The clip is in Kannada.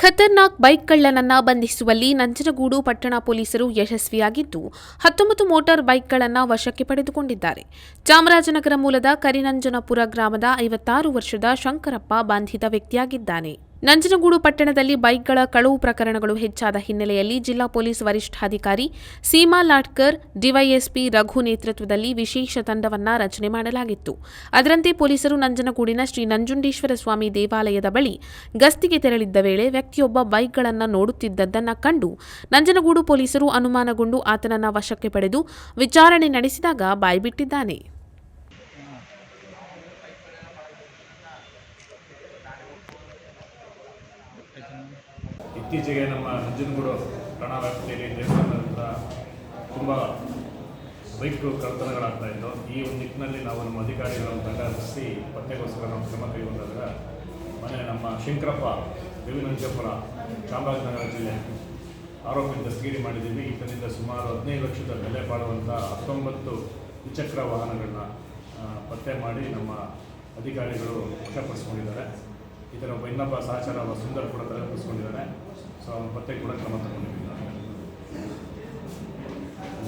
ಖತರ್ನಾಕ್ ಬೈಕ್ ಕಳ್ಳನನ್ನ ಬಂಧಿಸುವಲ್ಲಿ ನಂಜನಗೂಡು ಪಟ್ಟಣ ಪೊಲೀಸರು ಯಶಸ್ವಿಯಾಗಿದ್ದು, ಹತ್ತೊಂಬತ್ತು ಮೋಟಾರ್ ಬೈಕ್ಗಳನ್ನು ವಶಕ್ಕೆ ಪಡೆದುಕೊಂಡಿದ್ದಾರೆ. ಚಾಮರಾಜನಗರ ಮೂಲದ ಕರಿನಂಜನಪುರ ಗ್ರಾಮದ ಐವತ್ತಾರು ವರ್ಷದ ಶಂಕರಪ್ಪ ಬಂಧಿತ ವ್ಯಕ್ತಿಯಾಗಿದ್ದಾನೆ. ನಂಜನಗೂಡು ಪಟ್ಟಣದಲ್ಲಿ ಬೈಕ್ಗಳ ಕಳವು ಪ್ರಕರಣಗಳು ಹೆಚ್ಚಾದ ಹಿನ್ನೆಲೆಯಲ್ಲಿ ಜಿಲ್ಲಾ ಪೊಲೀಸ್ ವರಿಷ್ಠಾಧಿಕಾರಿ ಸೀಮಾ ಲಾಟ್ಕರ್, ಡಿವೈಎಸ್ಪಿ ರಘು ನೇತೃತ್ವದಲ್ಲಿ ವಿಶೇಷ ತಂಡವನ್ನು ರಚನೆ ಮಾಡಲಾಗಿತ್ತು. ಅದರಂತೆ ಪೊಲೀಸರು ನಂಜನಗೂಡಿನ ಶ್ರೀ ನಂಜುಂಡೇಶ್ವರ ಸ್ವಾಮಿ ದೇವಾಲಯದ ಬಳಿ ಗಸ್ತಿಗೆ ತೆರಳಿದ್ದ ವೇಳೆ ವ್ಯಕ್ತಿಯೊಬ್ಬ ಬೈಕ್ಗಳನ್ನು ನೋಡುತ್ತಿದ್ದದ್ದನ್ನು ಕಂಡು ನಂಜನಗೂಡು ಪೊಲೀಸರು ಅನುಮಾನಗೊಂಡು ಆತನನ್ನ ವಶಕ್ಕೆ ಪಡೆದು ವಿಚಾರಣೆ ನಡೆಸಿದಾಗ ಬಾಯ್ಬಿಟ್ಟಿದ್ದಾನೆ. ಇತ್ತೀಚೆಗೆ ನಮ್ಮ ನಂಜನಗೂಡು ಠಾಣಾ ವ್ಯಾಪ್ತಿಯಲ್ಲಿ ದೇವಸ್ಥಾನದ ತುಂಬ ಬೈಕ್ ಕಳ್ತನಗಳಾಗ್ತಾ ಇದ್ದವು ಈ ಒಂದು ನಿಟ್ಟಿನಲ್ಲಿ ನಾವು ನಮ್ಮ ಅಧಿಕಾರಿಗಳನ್ನು ತಂಡ ರಚಿಸಿ ಪತ್ತೆಗೋಸ್ಕರ ನಾವು ಕ್ರಮ ಕೈಗೊಂಡಾಗ ಮನೆ ನಮ್ಮ ಶಂಕರಪ್ಪ, ದೇವಿನಂಜಪುರ, ಚಾಮರಾಜನಗರ ಜಿಲ್ಲೆ ಆರೋಪಿ ದಸ್ತಗಿರಿ ಮಾಡಿದ್ದೀವಿ. ಈತನಿಂದ ಸುಮಾರು ಹದಿನೈದು ಲಕ್ಷದ ಬೆಲೆ ಬಾಳುವಂಥ ಹತ್ತೊಂಬತ್ತು ದ್ವಿಚಕ್ರ ವಾಹನಗಳನ್ನ ಪತ್ತೆ ಮಾಡಿ ನಮ್ಮ ಅಧಿಕಾರಿಗಳು ವಶಪಡಿಸ್ಕೊಂಡಿದ್ದಾರೆ. ಇದರ ಇನ್ನೊಬ್ಬ ಸಹಚರ ಸುಂದರ್ ಕೂಡ ತಲೆಪಿಸ್ಕೊಂಡಿದ್ದಾನೆ ಸೊ ಅವನ ಪತ್ತೆ ಕೂಡ ಕ್ರಮ ತಗೊಂಡಿದ್ದೀವಿ.